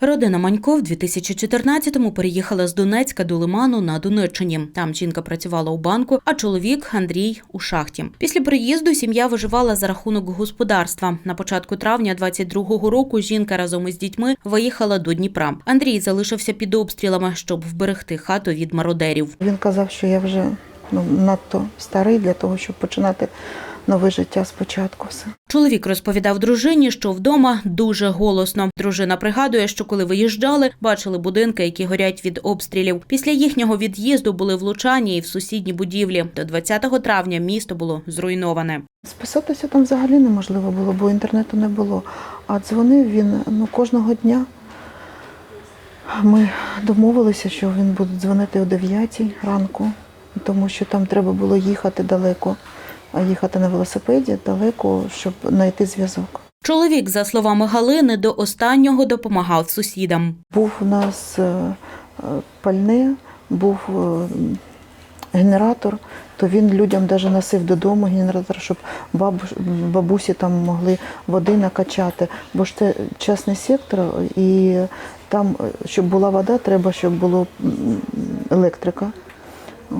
Родина Манько в 2014-му переїхала з Донецька до Лиману на Донеччині. Там жінка працювала у банку, а чоловік Андрій у шахті. Після приїзду сім'я виживала за рахунок господарства. На початку травня 22-го року жінка разом із дітьми виїхала до Дніпра. Андрій залишився під обстрілами, щоб вберегти хату від мародерів. Він казав, що я вже ну, надто старий для того, щоб починати нове життя спочатку. Все. Чоловік розповідав дружині, що вдома дуже голосно. Дружина пригадує, що коли виїжджали, бачили будинки, які горять від обстрілів. Після їхнього від'їзду були влучання і в сусідні будівлі. До 20 травня місто було зруйноване. Списатися там взагалі неможливо було, бо інтернету не було. А дзвонив він ну, кожного дня. Ми домовилися, що він буде дзвонити о 9 ранку, тому що там треба було їхати далеко, їхати на велосипеді далеко, щоб знайти зв'язок. Чоловік, за словами Галини, до останнього допомагав сусідам. Був у нас е, е, пальне, був е, генератор, то він людям навіть носив додому генератор, щоб бабусі там могли води накачати. Бо ж це частний сектор, і там, щоб була вода, треба, щоб було електрика.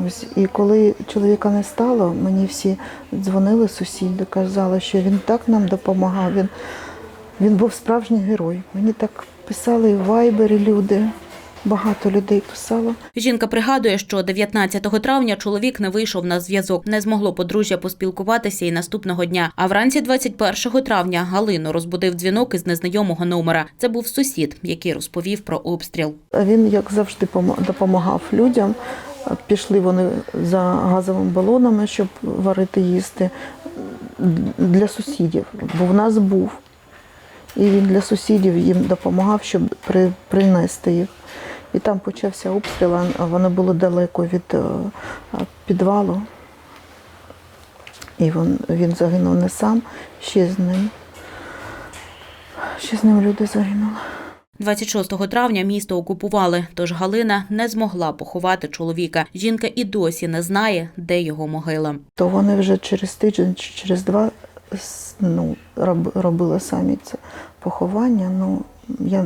Ось і коли чоловіка не стало, мені всі дзвонили сусіди, казали, що він так нам допомагав. Він, він був справжній герой. Мені так писали в вайбері люди. Багато людей писало. Жінка пригадує, що 19 травня чоловік не вийшов на зв'язок. Не змогло подружжя поспілкуватися і наступного дня. А вранці 21 травня Галину розбудив дзвінок із незнайомого номера. Це був сусід, який розповів про обстріл. Він, як завжди, допомагав людям. Пішли вони за газовими балонами, щоб варити їсти для сусідів, бо в нас був. І він для сусідів їм допомагав, щоб при, принести їх. І там почався обстріл, воно було далеко від е, підвалу. І він, він загинув не сам, ще з ним. Ще з ним люди загинули. 26 травня місто окупували, тож Галина не змогла поховати чоловіка. Жінка і досі не знає, де його могила. то вони вже через тиждень чи через два ну, робили самі це поховання. Ну, я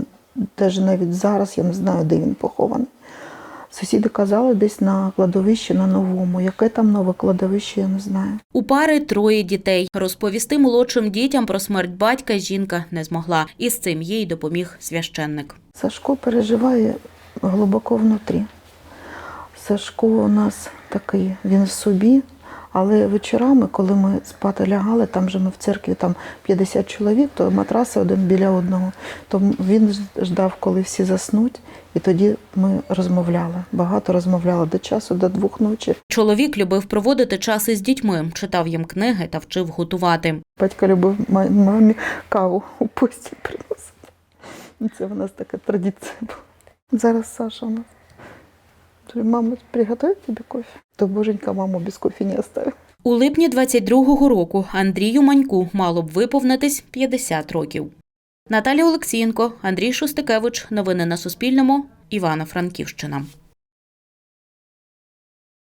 теж навіть зараз я не знаю, де він похований. Сусіди казали десь на кладовищі на новому. Яке там нове кладовище, я не знаю. У пари троє дітей. Розповісти молодшим дітям про смерть батька жінка не змогла. І з цим їй допоміг священник. Сашко переживає глибоко внутрі. Сашко у нас такий, він в собі, але вечорами, коли ми спати лягали, там же ми в церкві там 50 чоловік, то матраси один біля одного. То він ждав, коли всі заснуть, і тоді ми розмовляли. Багато розмовляли до часу, до двох ночі. Чоловік любив проводити час із дітьми, читав їм книги та вчив готувати. Батько любив мамі каву у пості приносити. Це в нас така традиція була. Зараз Саша у нас. Говорю, Мама, приготовить тобі кофе? То боженька маму без кофе не оставив. У липні 22-го року Андрію Маньку мало б виповнитись 50 років. Наталя Олексієнко, Андрій Шостикевич. Новини на Суспільному. Івано-Франківщина.